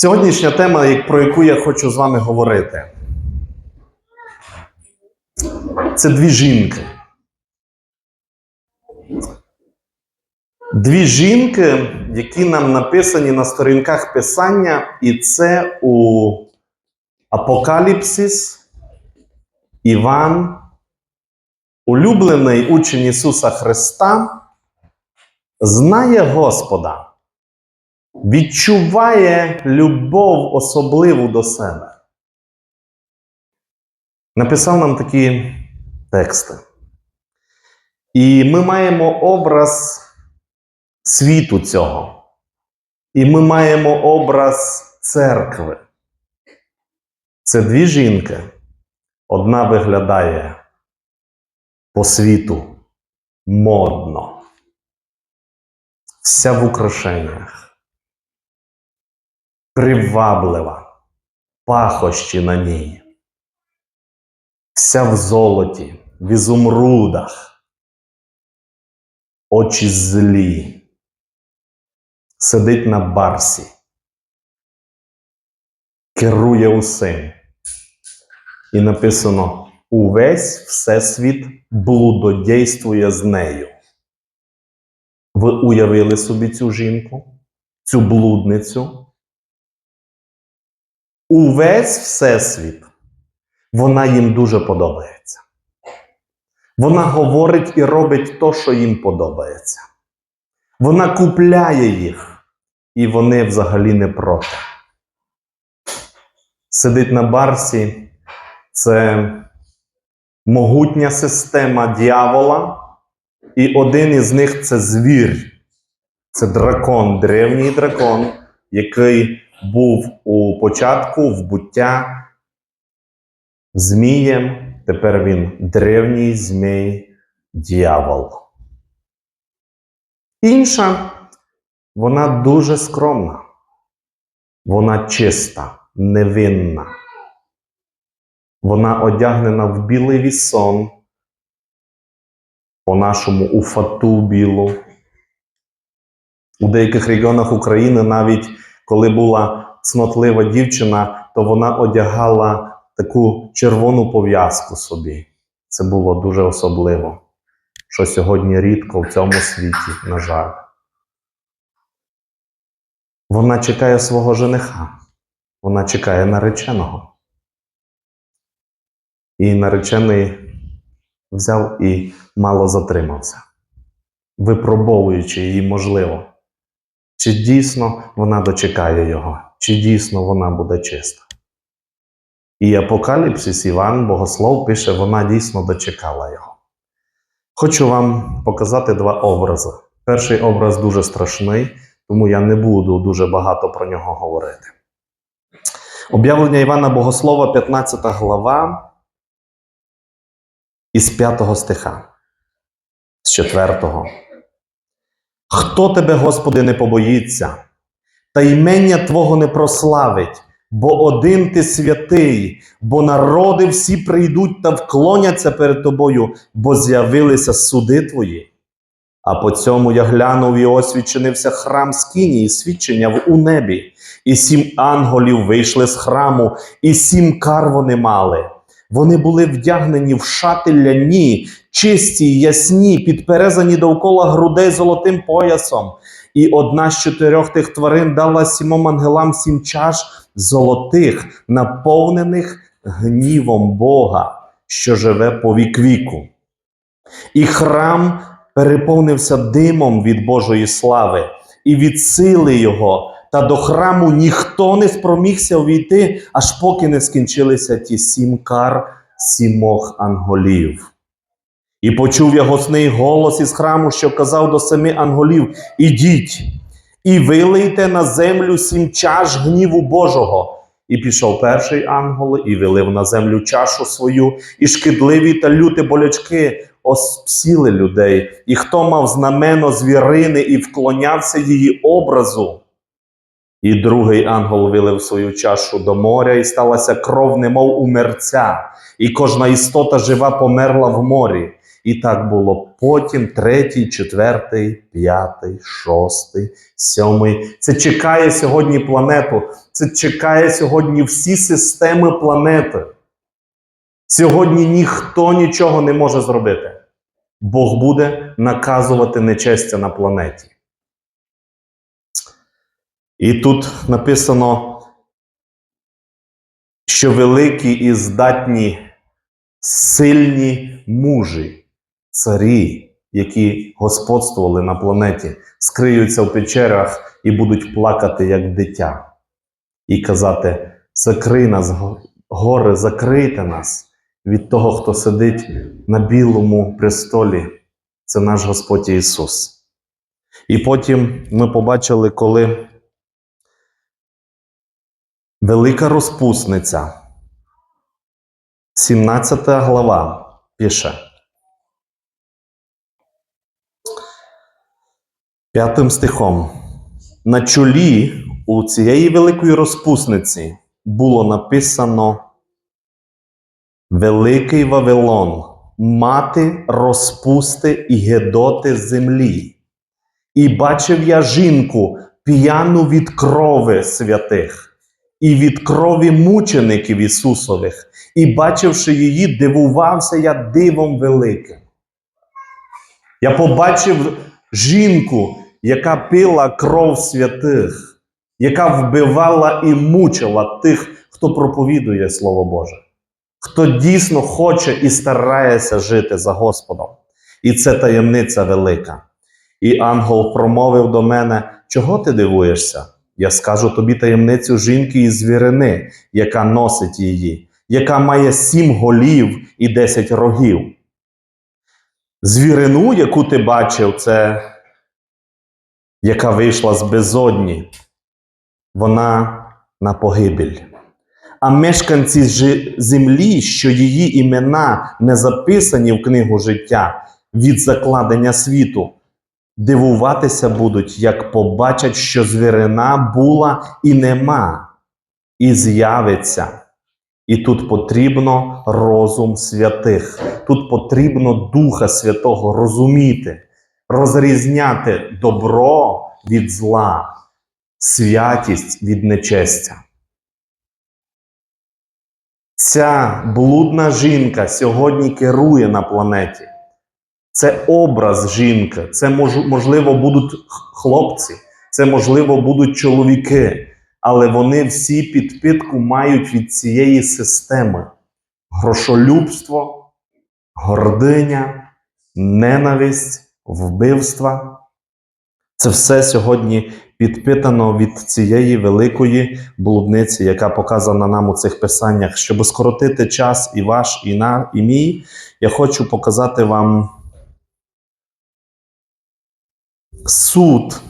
Сьогоднішня тема, про яку я хочу з вами говорити, це дві жінки. Дві жінки, які нам написані на сторінках Писання, і це у Апокаліпсис, Іван, улюблений учень Ісуса Христа, знає Господа відчуває любов особливу до себе. Написав нам такі тексти. І ми маємо образ світу цього. І ми маємо образ церкви. Це дві жінки. Одна виглядає по світу модно, вся в украшеннях приваблива, пахощі на ній, вся в золоті, в ізумрудах, очі злі, сидить на барсі, керує усім. І написано: увесь всесвіт блудодійствує з нею. Ви уявили собі цю жінку, цю блудницю? Увесь всесвіт, вона їм дуже подобається. Вона говорить і робить то, що їм подобається. Вона купляє їх, і вони взагалі не проти. Сидить на барсі це могутня система дьявола, і один із них це звір. Це дракон, древній дракон, який був у початку в буття змієм, тепер він древній змій дьявол. Інша, вона дуже скромна, вона чиста, невинна. Вона одягнена в білий вісон, по-нашому у фату білу. У деяких регіонах України навіть коли була цнотлива дівчина, то вона одягала таку червону пов'язку собі. Це було дуже особливо, що сьогодні рідко в цьому світі, на жаль. Вона чекає свого жениха, вона чекає нареченого. І наречений взяв і мало затримався, випробовуючи її можливо. Чи дійсно вона дочекає його, чи дійсно вона буде чиста? І Апокаліпсис Іван Богослов пише, вона дійсно дочекала його. Хочу вам показати два образи. Перший образ дуже страшний, тому я не буду дуже багато про нього говорити. Об'явлення Івана Богослова, 15 глава, із 5 стиха, з 4. Хто тебе, Господи, не побоїться, та ймення Твого не прославить, бо один ти святий, бо народи всі прийдуть та вклоняться перед тобою, бо з'явилися суди твої. А по цьому я глянув і ось відчинився храм скинії, свідчення в у небі, і сім ангелів вийшли з храму, і сім кар вони мали. Вони були вдягнені в шати ляні, чисті ясні, підперезані довкола грудей золотим поясом. І одна з чотирьох тих тварин дала сімом ангелам сім чаш золотих, наповнених гнівом Бога, що живе по вік віку. І храм переповнився димом від Божої слави і від сили Його, та до храму ніхто не спромігся увійти, аж поки не скінчилися ті сім кар сімох анголів. І почув я госний голос із храму, що казав до семи анголів: Ідіть і вилийте на землю сім чаш гніву Божого. І пішов перший ангел, і вилив на землю чашу свою, і шкідливі та люті болячки оспсіли людей, і хто мав знамено звірини і вклонявся її образу. І другий ангел вилив свою чашу до моря, і сталася кров, немов у мерця, і кожна істота жива померла в морі. І так було потім третій, четвертий, п'ятий, шостий, сьомий. Це чекає сьогодні планету. це чекає сьогодні всі системи планети. Сьогодні ніхто нічого не може зробити. Бог буде наказувати нечестя на планеті. І тут написано, що великі і здатні, сильні мужі, царі, які господствували на планеті, скриються в печерах і будуть плакати як дитя, і казати: закрий нас, го- гори, закрийте нас від того, хто сидить на білому престолі. Це наш Господь Ісус. І потім ми побачили, коли велика розпусниця, 17 глава, пише. П'ятим стихом. На чолі у цієї великої розпусниці було написано Великий Вавилон, мати розпусти і гедоти землі. І бачив я жінку п'яну від крови святих, і від крові мучеників Ісусових, і бачивши її, дивувався я дивом великим. Я побачив жінку, яка пила кров святих, яка вбивала і мучила тих, хто проповідує Слово Боже, хто дійсно хоче і старається жити за Господом. І це таємниця велика. І ангел промовив до мене: чого ти дивуєшся? Я скажу тобі таємницю жінки і звірини, яка носить її, яка має сім голів і десять рогів. Звірину, яку ти бачив, це яка вийшла з безодні, вона на погибель. А мешканці землі, що її імена не записані в книгу життя від закладення світу, дивуватися будуть, як побачать, що звірина була і нема, і з'явиться. І тут потрібно розум святих. Тут потрібно Духа Святого розуміти, розрізняти добро від зла, святість від нечестя. Ця блудна жінка сьогодні керує на планеті. Це образ жінки, це мож- можливо будуть хлопці, це можливо будуть чоловіки, але вони всі підпитку мають від цієї системи: грошолюбство, гординя, ненависть, вбивства. Це все сьогодні підпитано від цієї великої блудниці, яка показана нам у цих писаннях. Щоб скоротити час і ваш, і, на, і мій, я хочу показати вам суд,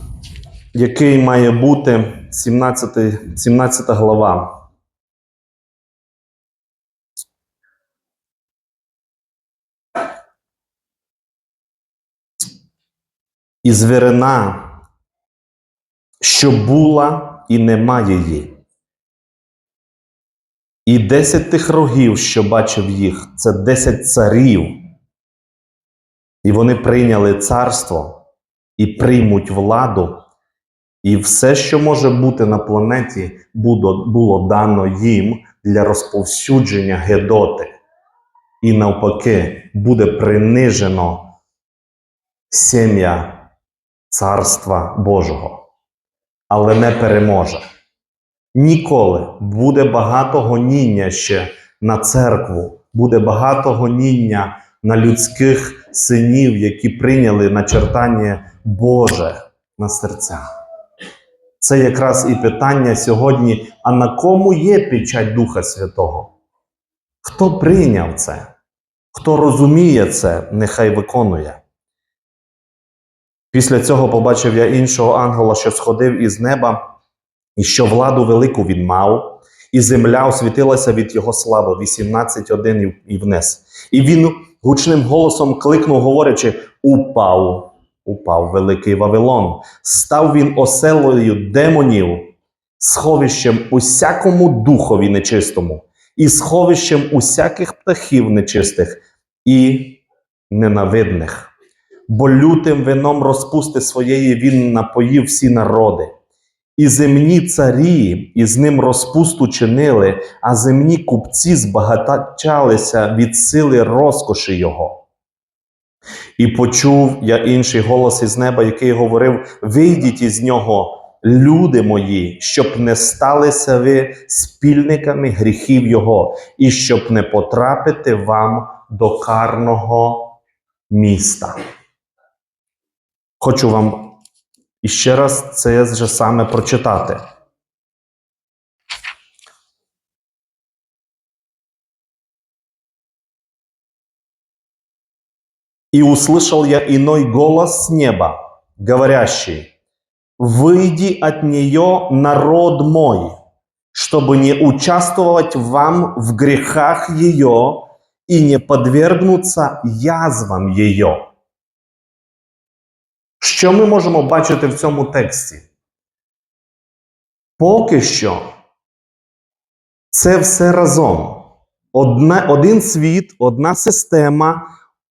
який має бути 17, 17 глава. І звірина, що була і нема її. І десять тих рогів, що бачив їх, це десять царів. І вони прийняли царство і приймуть владу. І все, що може бути на планеті, було, дано їм для розповсюдження Гедоти. І навпаки, буде принижено сім'я Царства Божого, але не переможе. Ніколи буде багато гоніння ще на церкву, буде багато гоніння на людських синів, які прийняли начертання Боже на серцях. Це якраз і питання сьогодні: а на кому є печать Духа Святого? Хто прийняв це? Хто розуміє це, нехай виконує. Після цього побачив я іншого ангела, що сходив із неба, і що владу велику він мав, і земля освітилася від його слави 18.1 і- вниз. І він гучним голосом кликнув, говорячи: Упав, упав великий Вавилон, став він оселою демонів, сховищем усякому духові нечистому, і сховищем усяких птахів нечистих і ненавидних. Бо лютим вином розпусти своєї він напоїв всі народи, і земні царі із ним розпусту чинили, а земні купці збагачалися від сили розкоші його. І почув я інший голос із неба, який говорив: Вийдіть із нього, люди мої, щоб не сталися ви спільниками гріхів Його, і щоб не потрапити вам до карного міста. Хочу вам іще раз це же саме прочитати. И услышал я иной голос с неба, говорящий, «Выйди от нее, народ мой, чтобы не участвовать вам в грехах ее и не подвергнуться язвам ее». Що ми можемо бачити в цьому тексті? Поки що це все разом. Одна, один світ, одна система,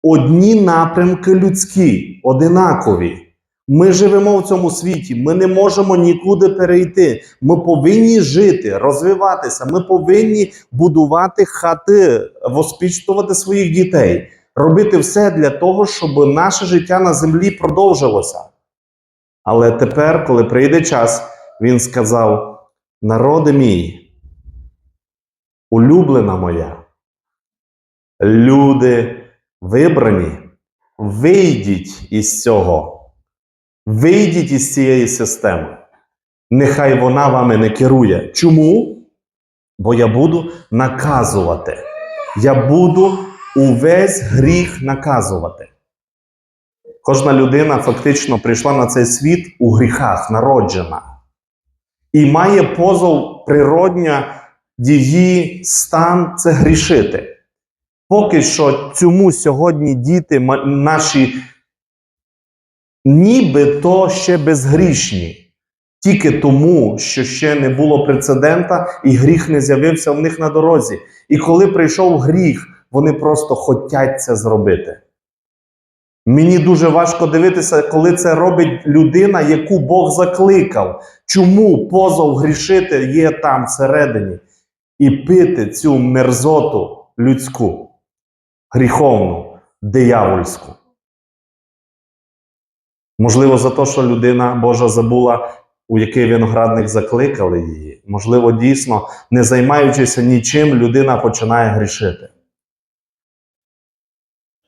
одні напрямки людські, одинакові. Ми живемо в цьому світі, ми не можемо нікуди перейти. Ми повинні жити, розвиватися. Ми повинні будувати хати, воспічтувати своїх дітей, робити все для того, щоб наше життя на землі продовжилося. Але тепер, коли прийде час, він сказав: народи мій, улюблена моя, люди вибрані, вийдіть із цього. Вийдіть із цієї системи. Нехай вона вами не керує. Чому? Бо я буду наказувати. Я буду увесь гріх наказувати. Кожна людина фактично прийшла на цей світ у гріхах, народжена. І має позов природня її стан це грішити. Поки що цьому сьогодні діти наші нібито ще безгрішні. Тільки тому, що ще не було прецедента, і гріх не з'явився в них на дорозі. І коли прийшов гріх, вони просто хотять це зробити. Мені дуже важко дивитися, коли це робить людина, яку Бог закликав. Чому позов грішити є там всередині? І пити цю мерзоту людську, гріховну, диявольську. Можливо, за те, що людина Божа забула, у який виноградник закликали її. Можливо, дійсно, не займаючися нічим, людина починає грішити.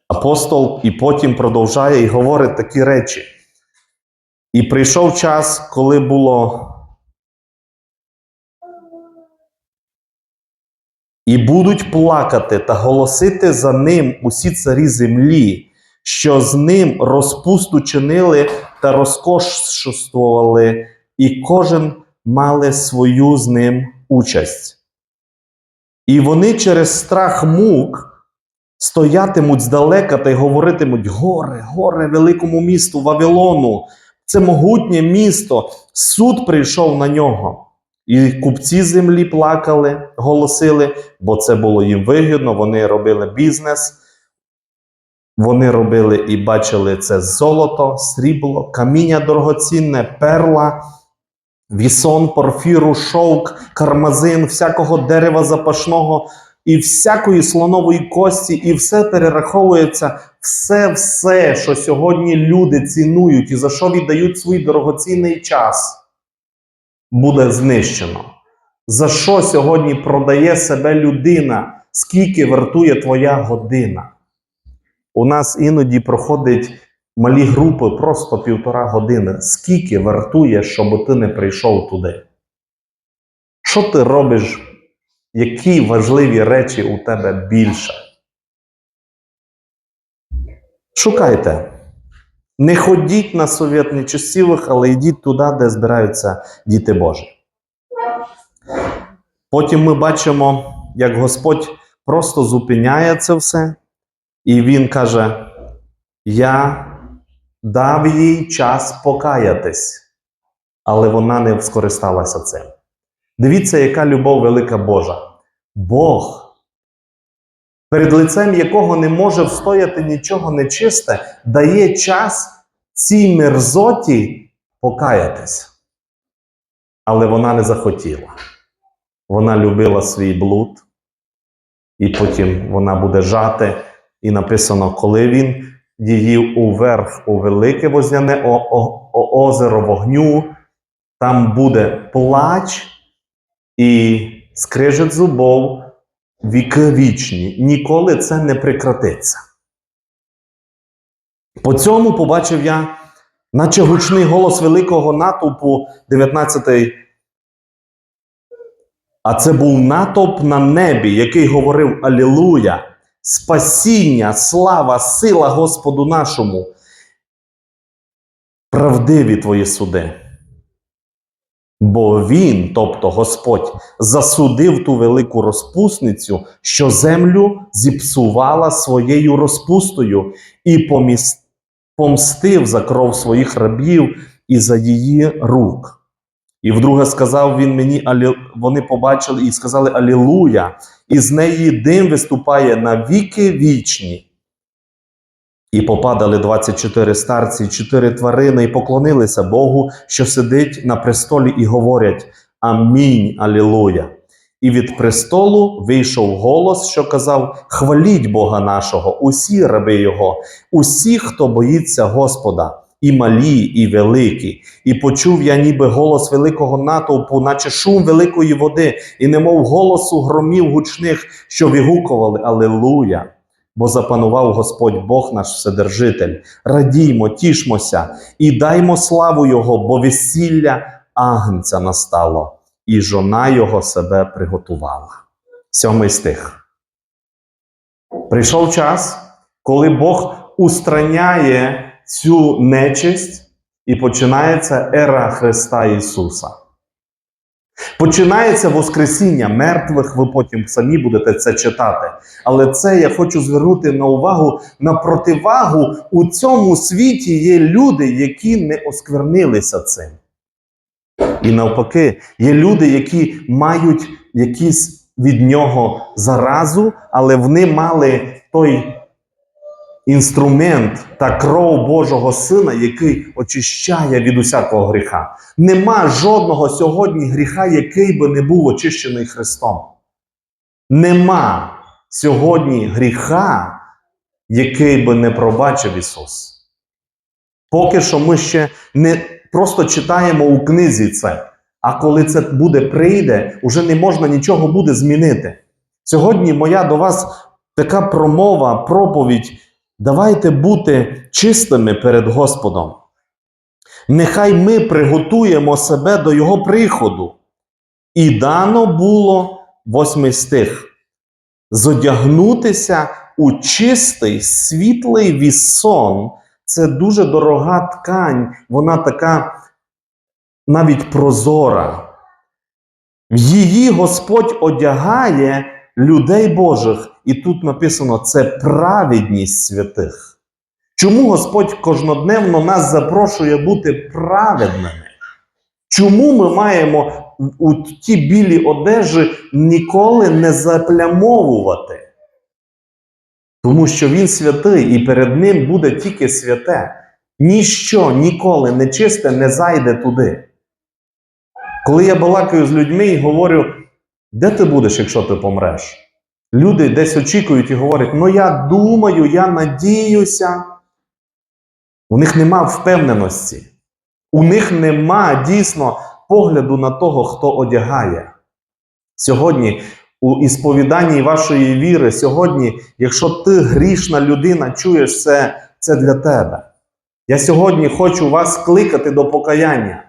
Апостол і потім продовжує і говорить такі речі. І прийшов час, коли було. І будуть плакати та голосити за ним усі царі землі, що з ним розпусту чинили та розкошствували, і кожен мали свою з ним участь. І вони через страх мук стоятимуть здалека та й говоритимуть: горе, горе великому місту Вавилону, це могутнє місто, суд прийшов на нього. І купці землі плакали, голосили, бо це було їм вигідно, вони робили бізнес. Вони робили і бачили це золото, срібло, каміння дорогоцінне, перла, вісон, порфіру, шовк, кармазин, всякого дерева запашного і всякої слонової кості, і все перераховується, все, все, що сьогодні люди цінують і за що віддають свій дорогоцінний час, буде знищено. За що сьогодні продає себе людина? Скільки вартує твоя година? У нас іноді проходить малі групи просто півтора години. Скільки вартує, щоб ти не прийшов туди? Що ти робиш? Які важливі речі у тебе більше? Шукайте. Не ходіть на совєтничосівих, але йдіть туди, де збираються діти Божі. Потім ми бачимо, як Господь просто зупиняє це все, і Він каже: Я дав їй час покаятись, але вона не скористалася цим. Дивіться, яка любов велика Божа. Бог, перед лицем якого не може встояти нічого нечисте, дає час цій мерзоті покаятись. Але вона не захотіла. Вона любила свій блуд, і потім вона буде жати. І написано, коли він її уверх у велике возняне о- о- о- озеро вогню, там буде плач і скрижет зубов віки вічні. Ніколи це не прекратиться. По цьому побачив я, наче гучний голос великого натовпу 19 а це був натовп на небі, який говорив Алілуя, спасіння, слава, сила Господу нашому. Правдиві твої суди. Бо він, тобто Господь, засудив ту велику розпусницю, що землю зіпсувала своєю розпустою, і поміс- помстив за кров своїх рабів і за її рук. І вдруге сказав він мені, «Алі-» вони побачили і сказали Алілуя, і з неї дим виступає на віки вічні. І попадали 24 старці, 4 тварини, і поклонилися Богу, що сидить на престолі, і говорять Амінь, Алілуя. І від престолу вийшов голос, що казав: Хваліть Бога нашого, усі раби Його, усі, хто боїться Господа, і малі, і великі. І почув я ніби голос великого натовпу, наче шум великої води, і немов голосу громів гучних, що вигукували Алілуя. Бо запанував Господь Бог наш Вседержитель. Радіймо, тішмося і даймо славу Його, бо весілля агнця настало, і жона його себе приготувала. Сьомий стих. Прийшов час, коли Бог устраняє цю нечисть, і починається ера Христа Ісуса. Починається Воскресіння мертвих, ви потім самі будете це читати. Але це я хочу звернути на увагу на противагу у цьому світі є люди, які не осквернилися цим. І навпаки, є люди, які мають якісь від нього заразу, але вони мали той інструмент та кров Божого Сина, який очищає від усякого гріха. Нема жодного сьогодні гріха, який би не був очищений Христом. Нема сьогодні гріха, який би не пробачив Ісус. Поки що ми ще не просто читаємо у книзі це. А коли це буде прийде, уже не можна нічого буде змінити. Сьогодні моя до вас така промова, проповідь. Давайте бути чистими перед Господом. Нехай ми приготуємо себе до Його приходу. І дано було восьмий стих зодягнутися у чистий світлий вісон. Це дуже дорога ткань, вона така навіть прозора. Її Господь одягає людей Божих, і тут написано: це праведність святих. Чому Господь кожнодневно нас запрошує бути праведними? Чому ми маємо у ті білі одежі ніколи не заплямовувати? Тому що він святий, і перед ним буде тільки святе. Ніщо ніколи нечисте не зайде туди. Коли я балакаю з людьми і говорю, де ти будеш, якщо ти помреш? Люди десь очікують і говорять: ну я думаю, я надіюся. У них нема впевненості. У них нема дійсно погляду на того, хто одягає. Сьогодні, у ісповіданні вашої віри, сьогодні, якщо ти грішна людина, чуєш це, це для тебе. Я сьогодні хочу вас кликати до покаяння.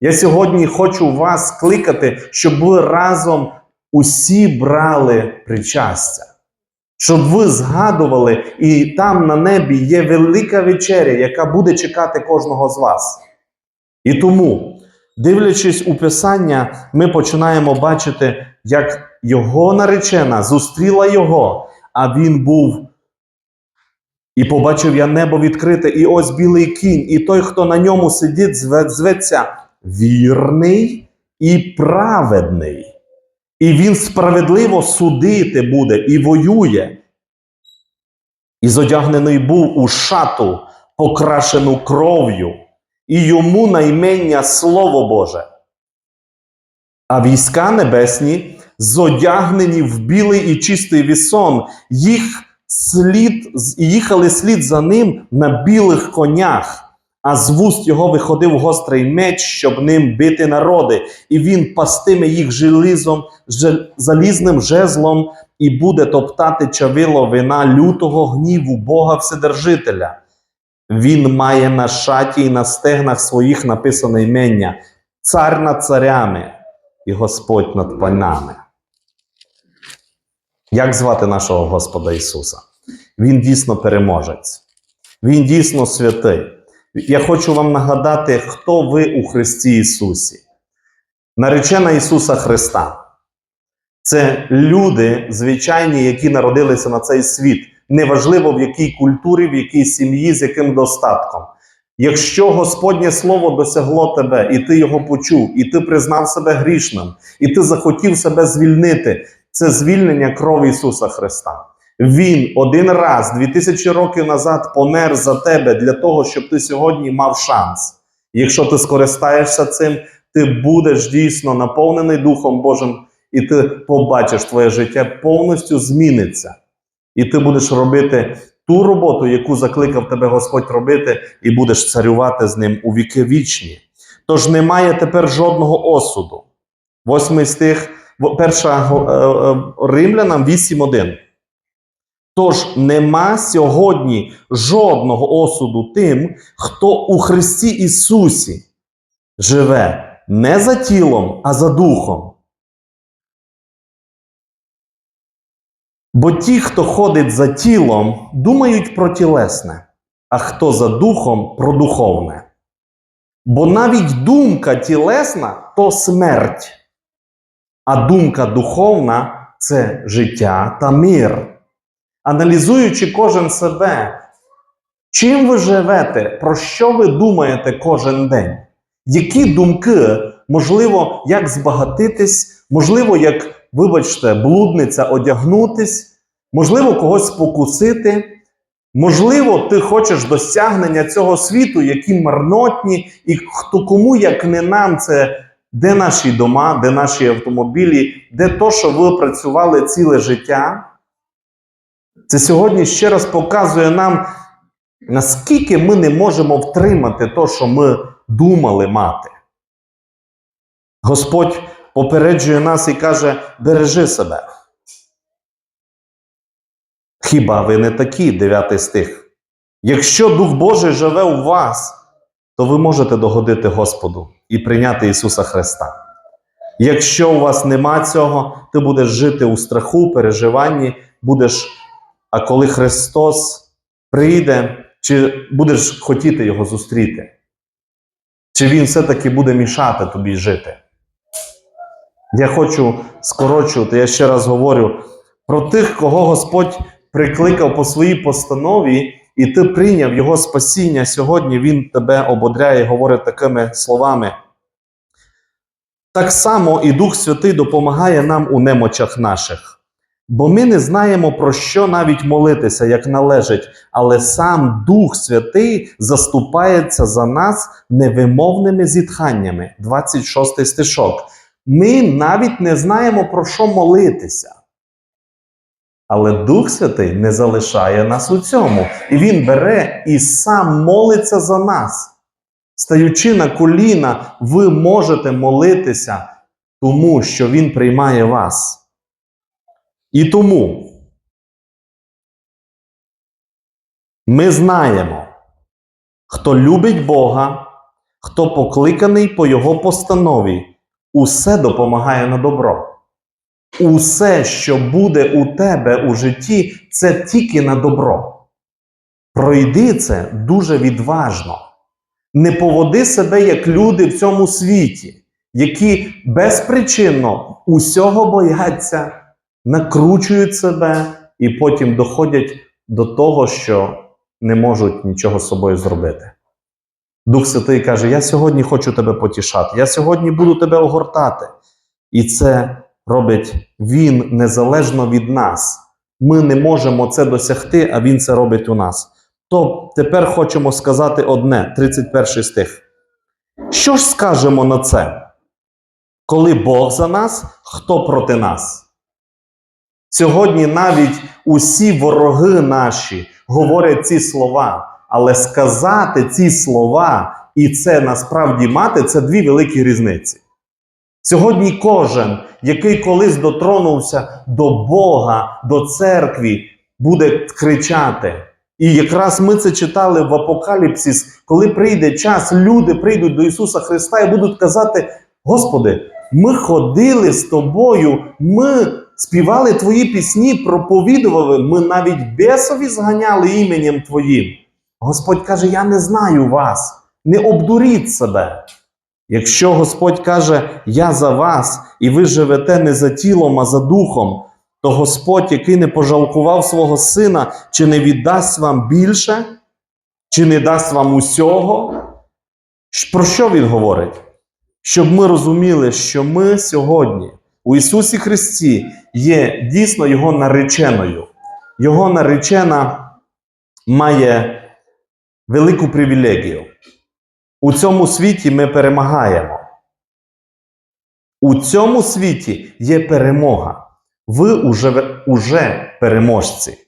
Я сьогодні хочу вас кликати, щоб ви разом усі брали причастя. Щоб ви згадували, і там на небі є велика вечеря, яка буде чекати кожного з вас. І тому, дивлячись у Писання, ми починаємо бачити, як його наречена зустріла його, а він був. І побачив я небо відкрите, і ось білий кінь, і той, хто на ньому сидить, зве- зветься вірний і праведний. І він справедливо судити буде і воює. І зодягнений був у шату, покрашену кров'ю, і йому наймення Слово Боже. А війська небесні, зодягнені в білий і чистий вісон, їх слід, їхали слід за ним на білих конях. А з вуст його виходив гострий меч, щоб ним бити народи, і він пастиме їх желізом, же- залізним жезлом, і буде топтати чавило вина лютого гніву Бога Вседержителя. Він має на шаті і на стегнах своїх написане імення Цар над царями і Господь над панами. Як звати нашого Господа Ісуса? Він дійсно переможець. Він дійсно святий. Я хочу вам нагадати, хто ви у Христі Ісусі. Наречена Ісуса Христа. Це люди звичайні, які народилися на цей світ. Неважливо в якій культурі, в якій сім'ї, з яким достатком. Якщо Господнє Слово досягло тебе, і ти його почув, і ти признав себе грішним, і ти захотів себе звільнити, це звільнення крові Ісуса Христа. Він один раз, дві тисячі років назад, помер за тебе для того, щоб ти сьогодні мав шанс. Якщо ти скористаєшся цим, ти будеш дійсно наповнений Духом Божим, і ти побачиш, твоє життя повністю зміниться. І ти будеш робити ту роботу, яку закликав тебе Господь робити, і будеш царювати з ним у віки вічні. Тож немає тепер жодного осуду. Восьмий стих, перша е, е, Римлянам 8.1. Тож нема сьогодні жодного осуду тим, хто у Христі Ісусі живе не за тілом, а за духом. Бо ті, хто ходить за тілом, думають про тілесне, а хто за духом про духовне. Бо навіть думка тілесна то смерть, а думка духовна це життя та мир. Аналізуючи кожен себе, чим ви живете, про що ви думаєте кожен день? Які думки, можливо, як збагатитись, можливо, як, вибачте, блудниця одягнутись, можливо, когось спокусити. Можливо, ти хочеш досягнення цього світу, які марнотні, і хто кому, як не нам, це де наші дома, де наші автомобілі, де то, що ви працювали ціле життя. Це сьогодні ще раз показує нам, наскільки ми не можемо втримати то, що ми думали мати. Господь попереджує нас і каже: бережи себе. Хіба ви не такі, 9 стих? Якщо Дух Божий живе у вас, то ви можете догодити Господу і прийняти Ісуса Христа. Якщо у вас нема цього, ти будеш жити у страху, переживанні, будеш, а коли Христос прийде, чи будеш хотіти Його зустріти? Чи Він все-таки буде мішати тобі жити? Я хочу скорочувати, я ще раз говорю про тих, кого Господь прикликав по своїй постанові, і ти прийняв Його спасіння. Сьогодні Він тебе ободряє і говорить такими словами. Так само і Дух Святий допомагає нам у немочах наших. Бо ми не знаємо, про що навіть молитися, як належить, але сам Дух Святий заступається за нас невимовними зітханнями. 26 стишок. Ми навіть не знаємо, про що молитися. Але Дух Святий не залишає нас у цьому. І Він бере і сам молиться за нас. Стаючи на коліна, ви можете молитися, тому що Він приймає вас. І тому ми знаємо, хто любить Бога, хто покликаний по Його постанові, усе допомагає на добро. Усе, що буде у тебе у житті, це тільки на добро. Пройди це дуже відважно. Не поводи себе як люди в цьому світі, які безпричинно усього бояться, накручують себе і потім доходять до того, що не можуть нічого з собою зробити. Дух Святий каже: Я сьогодні хочу тебе потішати, я сьогодні буду тебе огортати. І це робить Він незалежно від нас. Ми не можемо це досягти, а Він це робить у нас. То тепер хочемо сказати одне, 31 стих. Що ж скажемо на це? Коли Бог за нас, хто проти нас? Сьогодні навіть усі вороги наші говорять ці слова, але сказати ці слова і це насправді мати це дві великі різниці. Сьогодні кожен, який колись дотронувся до Бога, до церкви, буде кричати. І якраз ми це читали в Апокаліпсис, коли прийде час, люди прийдуть до Ісуса Христа і будуть казати: Господи, ми ходили з тобою, ми співали твої пісні, проповідували, ми навіть бесові зганяли іменем Твоїм. Господь каже: Я не знаю вас, не обдуріть себе. Якщо Господь каже, Я за вас, і ви живете не за тілом, а за духом, то Господь, який не пожалкував свого сина, чи не віддасть вам більше, чи не дасть вам усього? Про що він говорить? Щоб ми розуміли, що ми сьогодні у Ісусі Христі є дійсно Його нареченою. Його наречена має велику привілегію. У цьому світі ми перемагаємо. У цьому світі є перемога. Ви уже, уже переможці.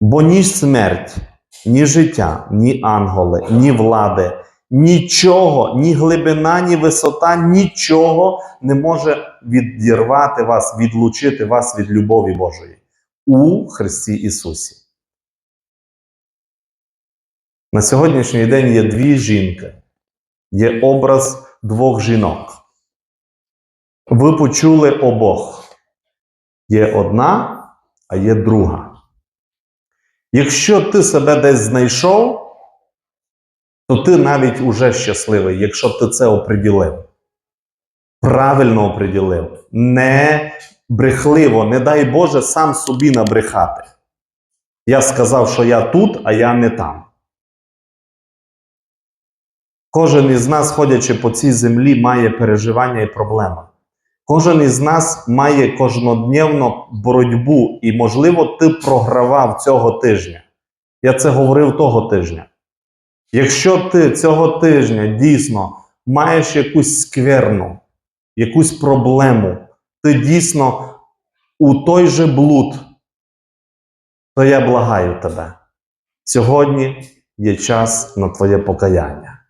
Бо ні смерть, ні життя, ні ангели, ні влади, нічого, ні глибина, ні висота, нічого не може відірвати вас, відлучити вас від любові Божої у Христі Ісусі. На сьогоднішній день є дві жінки, є образ двох жінок. Ви почули обох. Є одна, а є друга. Якщо ти себе десь знайшов, то ти навіть уже щасливий, якщо ти це оприділив. Правильно оприділив. Не брехливо, не дай Боже сам собі набрехати. Я сказав, що я тут, а я не там. Кожен із нас, ходячи по цій землі, має переживання і проблеми. Кожен із нас має кожнодневно боротьбу, і, можливо, ти програвав цього тижня. Я це говорив того тижня. Якщо ти цього тижня дійсно маєш якусь скверну, якусь проблему, ти дійсно у той же блуд, то я благаю тебе. Сьогодні є час на твоє покаяння.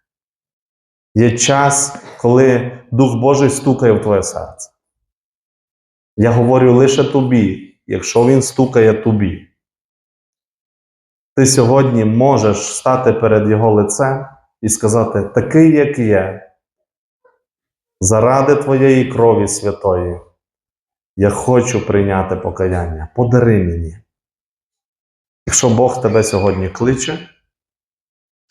Є час, коли Дух Божий стукає в твоє серце. Я говорю лише тобі, якщо він стукає тобі. Ти сьогодні можеш стати перед Його лицем і сказати: такий, як є, заради Твоєї крові святої, я хочу прийняти покаяння. Подари мені. Якщо Бог тебе сьогодні кличе,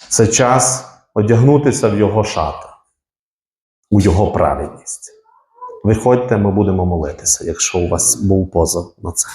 це час одягнутися в Його шати, у Його праведність. Виходьте, ми будемо молитися, якщо у вас був позов на це.